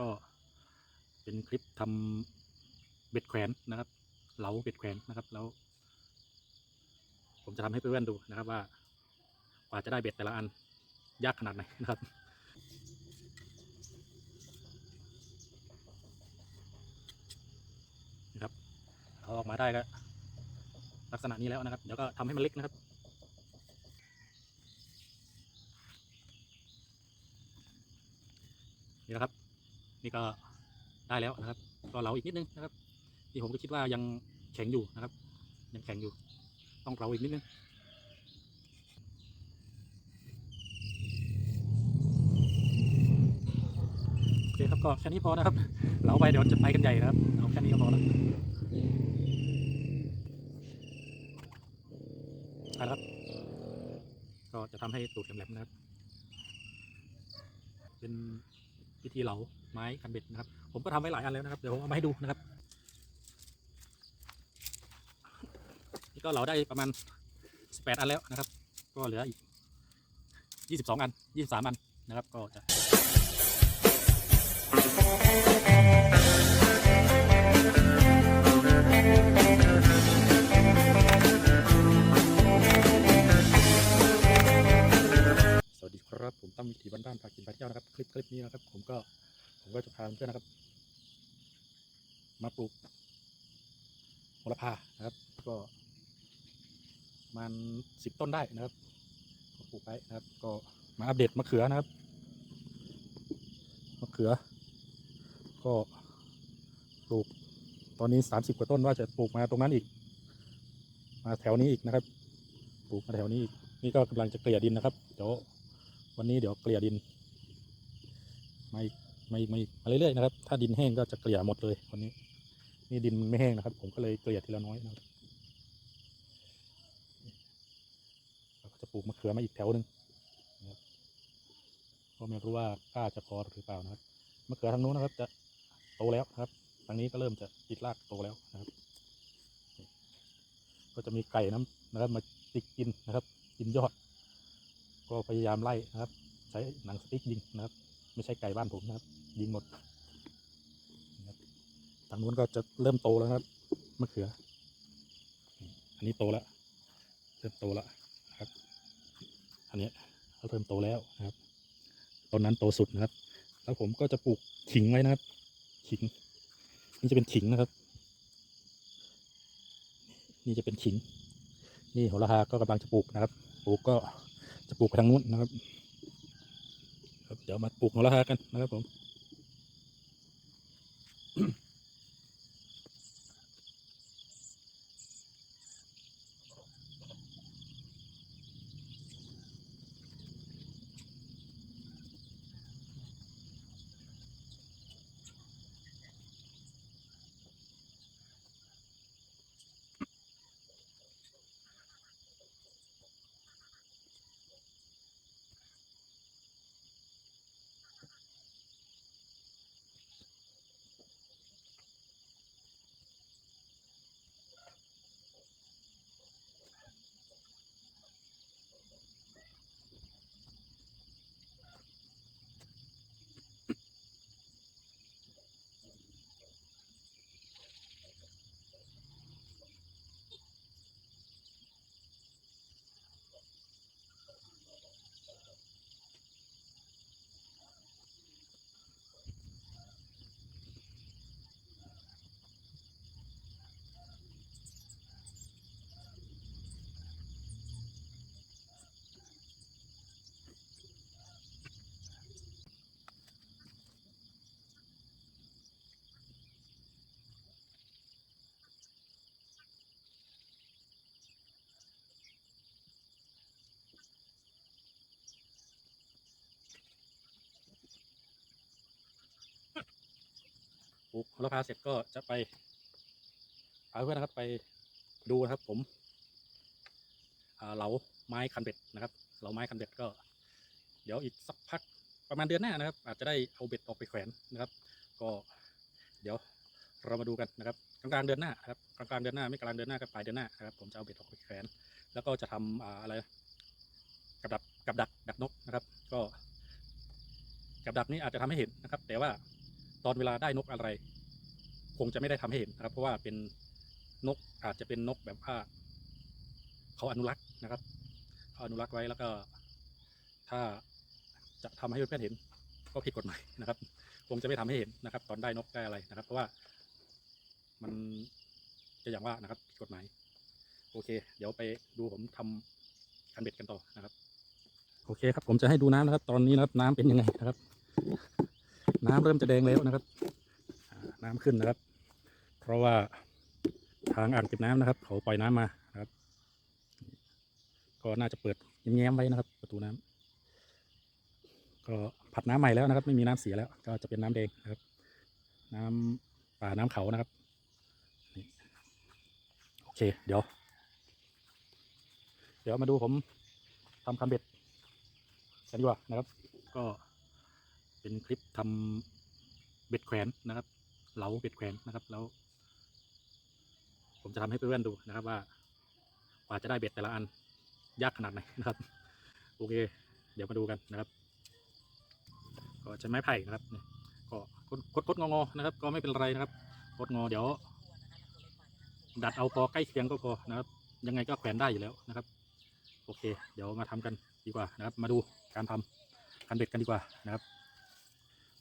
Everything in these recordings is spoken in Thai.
ก็เป็นคลิปทำเบ็ดแขวนนะครับเหลาเบ็ดแขวนนะครับแล้ว ผมจะทำให้เพื่อนๆดูนะครับว่ากว่าจะได้เบ็ดแต่ละอันยากขนาดไหนนะครับนะครับเอาออกมาได้ก็ลักษณะนี้แล้วนะครับเดี๋ยวก็ทำให้มันเล็กนะครับนี่นะครับ นี่ก็ได้แล้วนะครับก็เราอีกนิดนึงนะครับนี่ผมก็คิดว่ายังแข็งอยู่นะครับ ยังแข็งอยู่ ต้องเราอีกนิดนึงโอเคครับก็แค่นี้พอนะครับ เราไปเดี๋ยวจะไปกันใหญ่นะครับเอาแค่นี้ก็พอแล้วไปครับ ก็จะทำให้ตูดแหลมๆนะครับ เป็นวิธีเหลา ไม้คันเบ็ดนะครับ ผมก็ทำไว้หลายอันแล้วนะครับ เดี๋ยวผมเอามาให้ดูนะครับ นี่ก็เหลาได้ประมาณ18อันแล้วนะครับ ก็เหลืออีก22อัน23อันนะครับ ก็จะสวัสดีครับ ผมตั้มวิถีบ้านๆพากินพาเที่ยวนะครับ คลิปคลิปนี้นะครับ ผมก็ผมก็จะพาเพื่อนนะครับ มาปลูกโหระพานะครับ ก็มันสิบต้นได้นะครับก็ปลูกไปนะครับ ก็มาอัปเดตมะเขือนะครับมะเขือ ก็ปลูกตอนนี้สามสิบกว่าต้นว่าจะปลูกมาตรงนั้นอีก มาแถวนี้อีกนะครับ ปลูกมาแถวนี้อีกนี่ก็กำลังจะเกลี่ยดินนะครับเดี๋ยววันนี้เดี๋ยวเกลี่ยดินไม่ไม่ไม่มาเรื่อยๆนะครับ ถ้าดินแห้งก็จะเกลี่ยหมดเลยวันนี้ นี่ดินมันไม่แห้งนะครับ ผมก็เลยเกลี่ยทีละน้อยนะครับเราก็จะปลูกมะเขือมาอีกแถวหนึ่งนะครับก็ไม่รู้ว่ากล้าจะพอหรือเปล่านะครับมะเขือทางนู้นนะครับ จะโตแล้วครับทางนี้ก็เริ่มจะติดรากโตแล้วนะครับ ก็จะมีไก่น้ำนะครับ มาติดกินนะครับ กินยอด ก็พยายามไล่นะครับ ใช้หนังสติ๊กยิงนะครับ ไม่ใช่ไก่บ้านผมนะครับ ยิงหมด ทางนู้นก็จะเริ่มโตแล้วนะครับมะเขือ อันนี้โตแล้วเริ่มโตแล้วนะครับ อันนี้เริ่มโตแล้วนะครับต้นนั้นโตสุดนะครับ แล้วผมก็จะปลูกขิงไว้นะครับ ขิง นี่จะเป็นขิงนะครับ นี่จะเป็นขิง นี่โหระพาก็กำลังจะปลูกนะครับ ปลูกก็จะปลูกทางนู้นนะครับครับเดี๋ยวมาปลูกโหระพากันนะครับผม ปลูกโหระพาเสร็จก็จะไปพาเพื่อนนะครับไปดูนะครับผมเหลาไม้คันเบ็ดนะครับเหลาไม้คันเบ็ดก็ เดี๋ยวอีกสักพักประมาณเดือนหน้านะครับ อาจจะได้เอาเบ็ดออกไปแขวนนะครับ ก็เดี๋ยวเรามาดูกันนะครับกลางๆเดือนหน้าครับกลางๆเดือนหน้าไม่กลางเดือนหน้าก็ปลายเดือนหน้านะครับ ผมจะเอาเบ็ดออกไปแขวน แล้วก็จะทำอ่าอะไรกับดักกับดักดักนกนะครับ ก็กับดักนี้อาจจะทำให้เห็นนะครับ แต่ว่า ตอนเวลาได้นกอะไร คงจะไม่ได้ทำให้เห็นนะครับ เพราะว่าเป็นนกอาจจะเป็นนกแบบว่าเขาอนุรักษ์นะครับเขาอนุรักษ์ไว้แล้วก็ ถ้าจะทำให้เพื่อนๆเห็น ก็ผิดกฎหมายนะครับ คงจะไม่ทำให้เห็นนะครับ ตอนได้นกได้อะไรนะครับ เพราะว่ามันจะอย่างว่านะครับผิดกฎหมาย โอเค เดี๋ยวไปดูผมทำคันเบ็ดกันต่อนะครับ โอเคครับ ผมจะให้ดูน้ำนะครับ ตอนนี้นะครับน้ำเป็นยังไงนะครับ น้ำเริ่มจะแดงแล้วนะครับอ่าน้ำขึ้นนะครับ เพราะว่าทางอ่างเก็บน้ำนะครับ เขาปล่อยน้ำมานะครับ ก็น่าจะเปิดแง้มๆไว้นะครับ ประตูน้ำก็ผัดน้ำใหม่แล้วนะครับ ไม่มีน้ำเสียแล้ว ก็จะเป็นน้ำแดงนะครับ น้ำป่าน้ำเขานะครับนี่โอเค เดี๋ยว เดี๋ยวมาดูผมทำคันเบ็ดกันดีกว่านะครับ ก็ เป็นคลิปทำเบ็ดแขวนนะครับเหลาเบ็ดแขวนนะครับ แล้ว ผมจะทำให้เพื่อนๆดูนะครับ ว่ากว่าจะได้เบ็ดแต่ละอันยากขนาดไหนนะครับ โอเค เดี๋ยวมาดูกันนะครับ ก็ใช้ไม้ไผ่นะครับก็คดคดคดงอๆนะครับ ก็ไม่เป็นไรนะครับคดงอเดี๋ยว ดัดเอาพอใกล้เคียงก็พอนะครับ ยังไงก็แขวนได้อยู่แล้วนะครับ โอเค เดี๋ยวมาทำกันดีกว่านะครับ มาดูการทำคันเบ็ดกันดีกว่านะครับ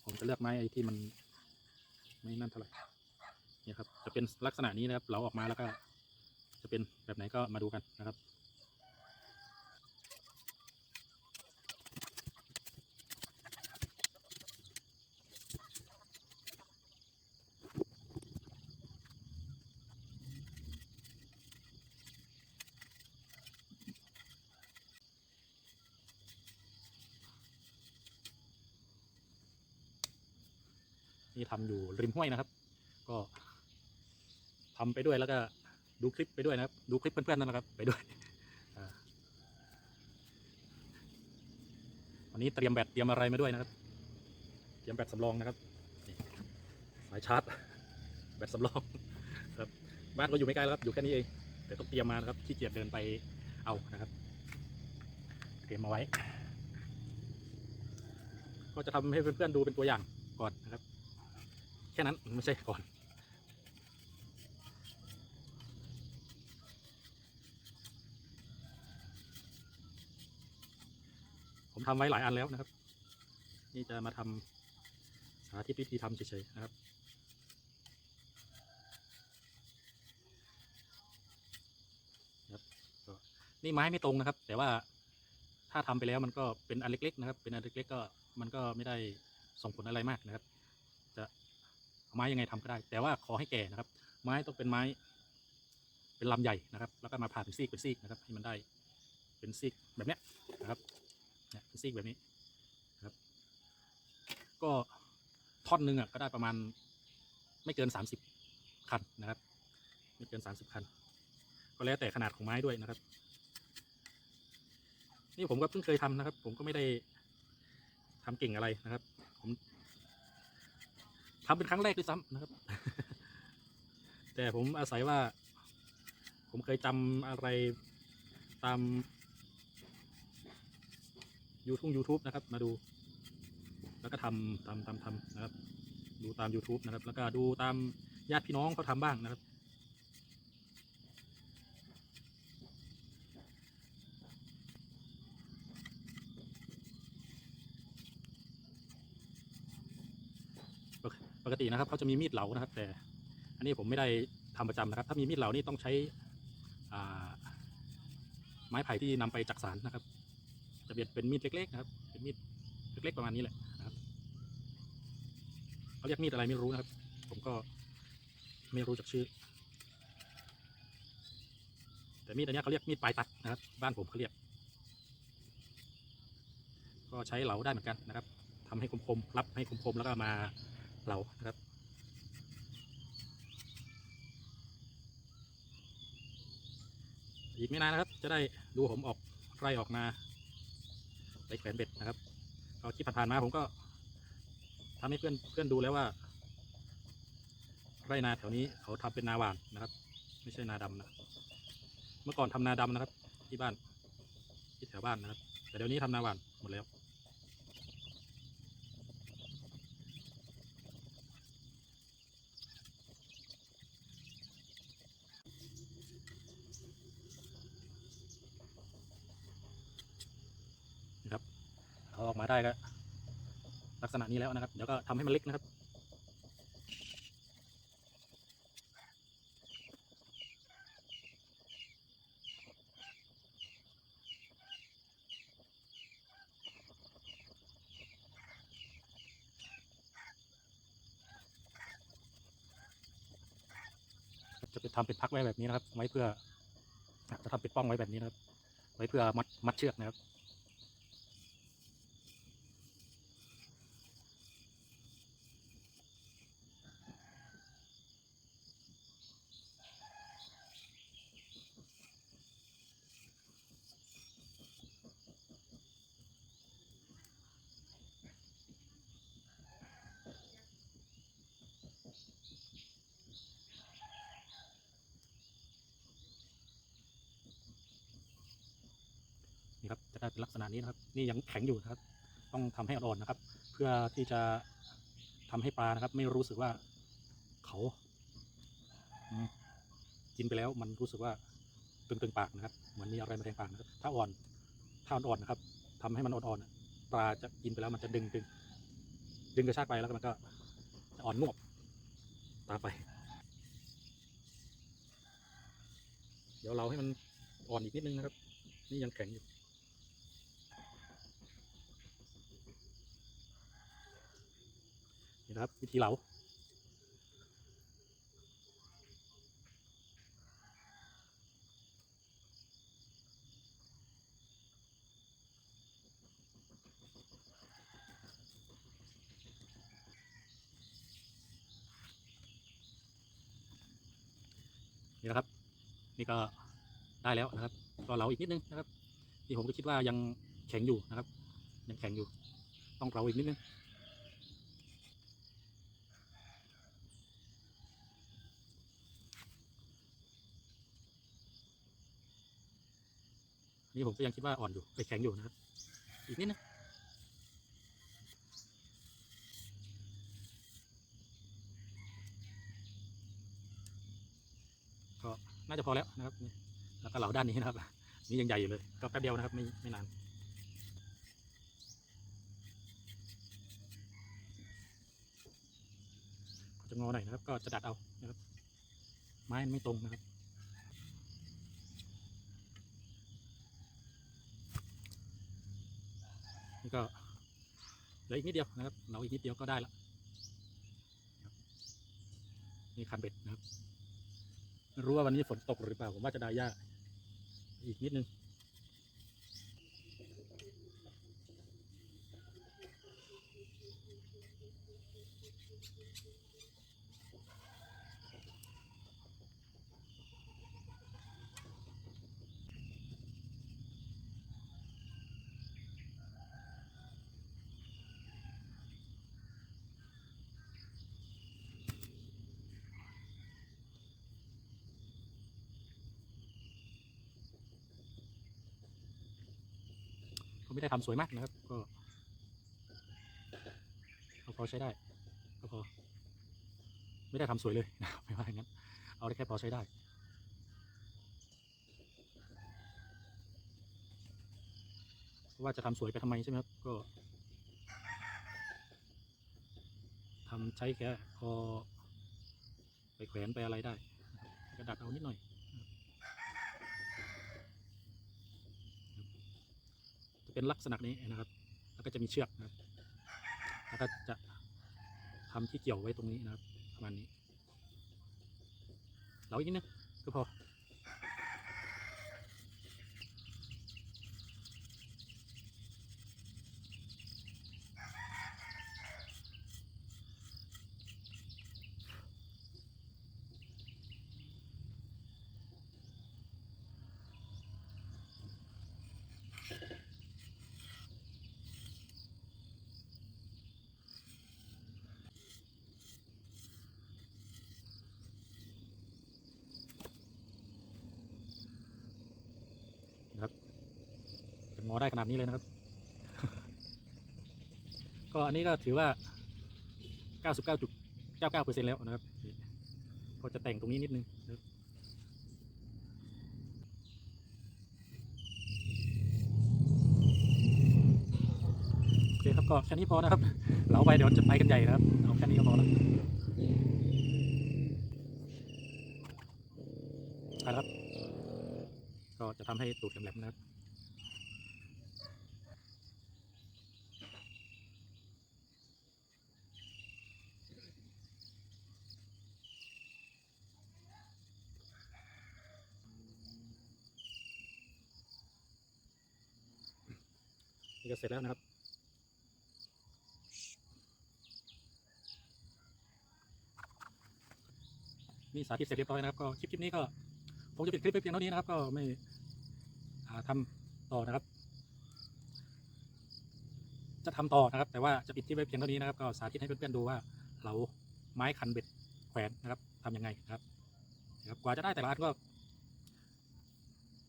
ผมจะเลือกไม้ไอ้ที่มันไม่นั่นเท่าไหร่เนี่ยครับจะเป็นลักษณะนี้นะครับเราออกมาแล้วก็ จะเป็นแบบไหนก็มาดูกันนะครับ นี่ทำอยู่ริมห้วยนะครับ ก็ทำไปด้วยแล้วก็ดูคลิปไปด้วยนะครับ ดูคลิปเพื่อนๆนั่นแหละครับ ไปด้วยวันนี้เตรียมแบตเตรียมอะไรมาด้วยนะครับ เตรียมแบตสำรองนะครับสายชาร์จ แบตสำรองครับบ้านก็อยู่ไม่ไกลแล้วครับอยู่แค่นี้เองแต่ต้องเตรียมมานะครับขี้เกียจเดินไปเอานะครับเตรียมมาไว้ ก็จะทำให้เพื่อนๆดูเป็นตัวอย่างก่อนนะครับ ค่นั้นไม่ใช่ก่อนผมทำไว้หลายอันแล้วนะครับ นี่จะมาทำสาธิตวิธีทำเฉยๆนะครับนี่ไม้ไม่ตรงนะครับ แต่ว่าถ้าทำไปแล้วมันก็เป็นอันเล็ก ๆ นะครับ เป็นอันเล็กๆก็มันก็ไม่ได้ส่งผลอะไรมากนะครับ จะ ไม้ยังไงทำก็ได้ แต่ว่าขอให้แก่นะครับ ไม้ต้องเป็นไม้ เป็นลำใหญ่นะครับ แล้วก็มาผ่าเป็นซีกเป็นซีกนะครับ ให้มันได้เป็นซีกแบบเนี้ยนะครับเนี่ยเป็นซีกแบบนี้นะครับ ก็ท่อนหนึ่งอะก็ได้ประมาณไม่เกินสามสิบคันนะครับ ไม่เกินสามสิบคัน ก็แล้วแต่ขนาดของไม้ด้วยนะครับ นี่ผมก็เพิ่งเคยทำนะครับ ผมก็ไม่ได้ทำเก่งอะไรนะครับ ผม ทำเป็นครั้งแรกด้วยซ้ำนะครับ แต่ผมอาศัยว่า ผมเคยจำอะไรตามยูทุ่ง YouTube นะครับ มาดู แล้วก็ทำทำทำทำนะครับ ดูตาม YouTube นะครับ แล้วก็ดูตามญาติพี่น้องเขาทำบ้างนะครับ ปก ตินะครับเขาจะมีมีดเหลานะครับ แต่อันนี้ผมไม่ได้ทำประจำนะครับ ถ้ามีมีดเหลานี่ต้องใช้ไม้ไผ่ที่นำไปจักสารนะครับจะเป็นเป็นมีดเล็กๆนะครับ เป็นมีดเล็กๆประมาณนี้แหละนะครับเขาเรียกมีดอะไรไม่รู้นะครับ ผมก็ไม่รู้จักชื่อ แต่มีดอันนี้เขาเรียกมีดปลายตัดนะครับ บ้านผมเขาเรียก ก็ใช้เหลาได้เหมือนกันนะครับทำให้คมๆรับให้คมๆแล้วก็มา เหลานะครับ อีกไม่นานนะครับ จะได้ดูผมออกไร่ออกนาไปแขวนเบ็ดนะครับก็ที่ผ่านๆมาผมก็ทำให้เพื่อนเพื่อนดูแล้วว่า ไร่นาแถวนี้เขาทำเป็นนาหวานนะครับ ไม่ใช่นาดำนะเมื่อก่อนทำนาดำนะครับ ที่บ้านที่แถวบ้านนะครับ แต่เดี๋ยวนี้ทำนาหวานหมดแล้ว ออกมาได้ก็ลักษณะนี้แล้วนะครับ เดี๋ยวก็ทำให้มันเล็กนะครับ จะไปทำเป็นพักไว้แบบนี้นะครับ ไว้เพื่อจะทำเป็นป้องไว้แบบนี้นะครับ ไว้เพื่อมัดมัดเชือกนะครับ จะได้เป็นลักษณะนี้นะครับ นี่ยังแข็งอยู่นะครับ ต้องทำให้อ่อนๆนะครับ เพื่อที่จะทำให้ปลานะครับ ไม่รู้สึกว่าเขากินไปแล้วมันรู้สึกว่าตึงๆปากนะครับ เหมือนมีอะไรมาแทงปากนะครับ ถ้าอ่อนถ้าอ่อนๆนะครับทำให้มันอ่อนๆปลาจะกินไปแล้วมันจะดึงดึงดึงกระชากไปแล้วมันก็จะอ่อนงวบตามไป เดี๋ยวเราให้มันอ่อนอีกนิดนึงนะครับ นี่ยังแข็งอยู่ นะครับ วิธีเหลานี่นะครับ นี่ก็ได้แล้วนะครับก็เหลาอีกนิดนึงนะครับที่ผมก็คิดว่ายังแข็งอยู่นะครับ ยังแข็งอยู่ ต้องเหลาอีกนิดนึง นี่ผมก็ยังคิดว่าอ่อนอยู่ไปแข็งอยู่นะครับ อีกนิดนึงก็น่าจะพอแล้วนะครับนี่แล้วก็เหลาด้านนี้นะครับ นี่ยังใหญ่อยู่เลยก็แป๊บเดียวนะครับ ไม่ไม่นานก็จะงอหน่อยนะครับ ก็จะดัดเอานะครับ ไม้ไม่ตรงนะครับ นี่ก็เหลืออีกนิดเดียวนะครับ เราอีกนิดเดียวก็ได้ละนี่คันเบ็ดนะครับ รู้ว่าวันนี้ฝนตกหรือเปล่า ผมว่าจะได้ยาก อีกนิดนึง ไม่ได้ทำสวยมากนะครับ ก็พอใช้ได้ก็พอไม่ได้ทำสวยเลยนะไม่ว่าอย่างนั้น เอาได้แค่พอใช้ได้ว่าจะทำสวยไปทำไมใช่ไหมครับ ก็ทำใช้แค่พอไปแขวนไปอะไรได้นะครับกระดัดเอานิดหน่อย จะเป็นลักษณะนี้นะครับ แล้วก็จะมีเชือกนะครับ แล้วก็จะทำที่เกี่ยวไว้ตรงนี้นะครับ ประมาณนี้ เราอีกนิดนึงก็พอ งอได้ขนาดนี้เลยนะครับ ก็อันนี้ก็ถือว่า 99.99%แล้วนะครับนี่ก็จะแต่งตรงนี้นิดนึงนะครับโอเคครับก็แค่นี้พอนะครับ เราไปเดี๋ยวจะไปกันใหญ่นะครับเอาแค่นี้ก็พอแล้วไปแล้วครับ ก็จะทำให้ตูดแหลมๆนะครับ เสร็จแล้วนะครับ นี่สาธิตเสร็จเรียบร้อยนะครับ ก็คลิปคลิปนี้ก็ผมจะปิดคลิปไปเพียงเท่านี้นะครับ ก็ไม่อ่าทำต่อนะครับ จะทำต่อนะครับ แต่ว่าจะปิดที่ไว้เพียงเท่านี้นะครับ ก็สาธิตให้เพื่อนๆดูว่าเราไม้คันเบ็ดแขวนนะครับทำยังไงนะครับนะครับ กว่าจะได้แต่ละอันก็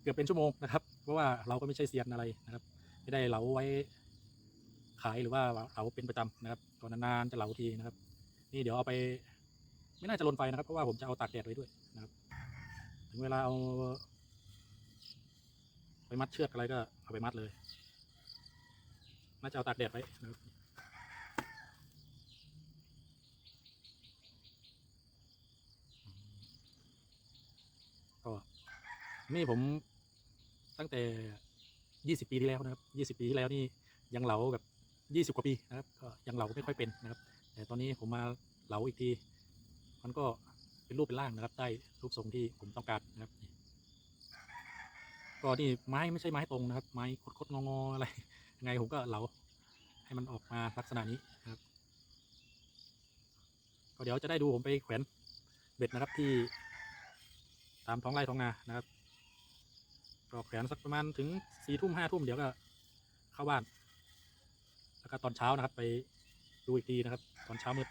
เกือบเป็นชั่วโมงนะครับ เพราะว่าเราก็ไม่ใช่เซียนอะไรนะครับ ไม่ได้เหลาไว้ขายหรือว่าเหลาเป็นประจำนะครับก่อนนานๆจะเหลาทีนะครับ นี่เดี๋ยวเอาไป ไม่น่าจะลนไฟนะครับ เพราะว่าผมจะเอาตากแดดไว้ด้วยนะครับ ถึงเวลาเอา ไปมัดเชือกอะไรก็เอาไปมัดเลย น่าจะเอาตากแดดไว้นะครับก็นี่ผมตั้งแต่ ยี่สิบปีที่แล้วนะครับยี่สิบปีที่แล้วนี่ยังเหลาแบบยี่สิบกว่าปีนะครับก็ยังเหลาไม่ค่อยเป็นนะครับ แต่ตอนนี้ผมมาเหลาอีกที มันก็เป็นรูปเป็นร่างนะครับ ได้รูปทรงที่ผมต้องการนะครับก็นี่ไม้ไม่ใช่ไม้ตรงนะครับ ไม้คดๆงอๆอะไรยังไงผมก็เหลาให้มันออกมาลักษณะนี้นะครับก็เดี๋ยวจะได้ดูผมไปแขวนเบ็ดนะครับที่ตามท้องไร่ท้องนานะครับ ก็แขวนสักประมาณถึงสี่ทุ่มห้าทุ่มเดี๋ยวก็เข้าบ้าน แล้วก็ตอนเช้านะครับ ไปดูอีกทีนะครับ ตอนเช้ามืด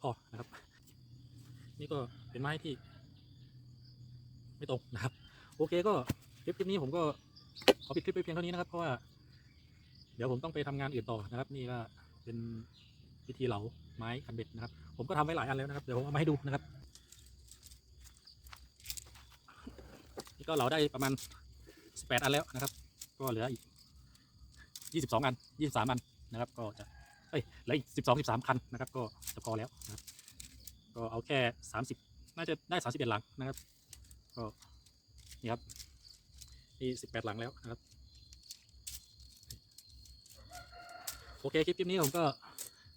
พอนะครับ นี่ก็เป็นไม้ที่ ไม่ตรงนะครับ โอเคก็คลิปคลิปนี้ผมก็ขอปิดคลิปไปเพียงเท่านี้นะครับ เพราะว่า เดี๋ยวผมต้องไปทำงานอื่นต่อนะครับ นี่ก็เป็นวิธีเหลาไม้คันเบ็ดนะครับ ผมก็ทำไว้หลายอันแล้วนะครับ เดี๋ยวผมเอามาให้ดูนะครับ นี่ก็เหลาได้ประมาณ 18 อันแล้วนะครับ ก็เหลืออีก 22 อัน 23 อันนะครับ ก็จะเอ้ยเหลืออีกสิบสองสิบสามคันนะครับ ก็จะพอแล้วนะครับ ก็เอาแค่สามสิบน่าจะได้สามสิบเอ็ดหลังนะครับ ก็นี่ครับนี่สิบแปดหลังแล้วนะครับ โอเคคลิปนี้ผมก็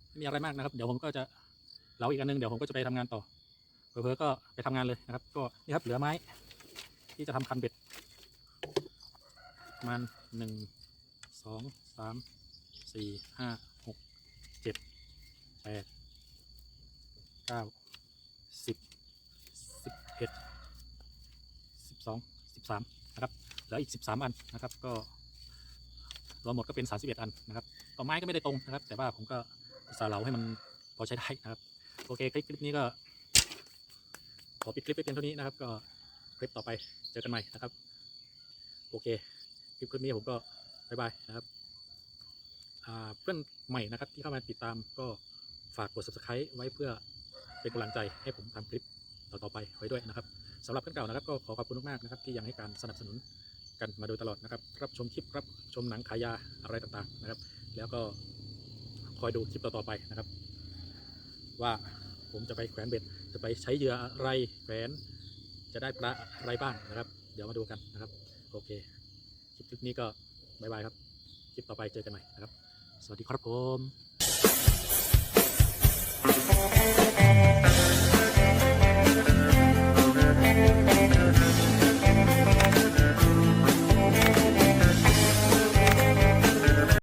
ไม่มีอะไรมากนะครับ เดี๋ยวผมก็จะเล่าอีกอันนึงเดี๋ยวผมก็จะไปทำงานต่อเผลอๆก็ไปทำงานเลยนะครับ ก็นี่ครับเหลือไม้ ที่จะทำคันเบ็ดประมาณหนึ่งสองสามสี่ห้าหกเจ็ดแปดเก้าสิบสิบเอ็ดสิบสองสิบสามนะครับเหลืออีกสิบสามอันนะครับ ก็รวมหมดก็เป็นสามสิบเอ็ดอันนะครับต่อไม้ก็ไม่ได้ตรงนะครับ แต่ว่าผมก็สาเหลาให้มันพอใช้ได้นะครับ โอเคคลิปคลิปนี้ก็ขอปิดคลิปไปเพียงเท่านี้นะครับ ก็คลิปต่อไป จอกันใหม่นะครับ โอเค คลิปคลิปนี้ผมก็บายบายนะครับเพื่อนใหม่นะครับที่เข้ามาติดตามก็ฝากกด subscribe ไว้เพื่อเป็นกำลังใจให้ผมทำคลิปต่อๆไปไว้ด้วยนะครับสำหรับเพื่อนเก่านะครับก็ขอขอบคุณมากๆนะครับที่ยังให้การสนับสนุนกันมาโดยตลอดนะครับ รับชมคลิปรับชมหนังขายยาอะไรต่างๆนะครับ แล้วก็คอยดูคลิปต่อๆไปนะครับ ว่าผมจะไปแขวนเบ็ดจะไปใช้เหยื่ออะไรแขวน จะได้ปลาอะไรบ้างนะครับ เดี๋ยวมาดูกันนะครับ โอเค คลิปคลิปนี้ก็บายบายครับ คลิปต่อไปเจอกันใหม่นะครับ สวัสดีครับผม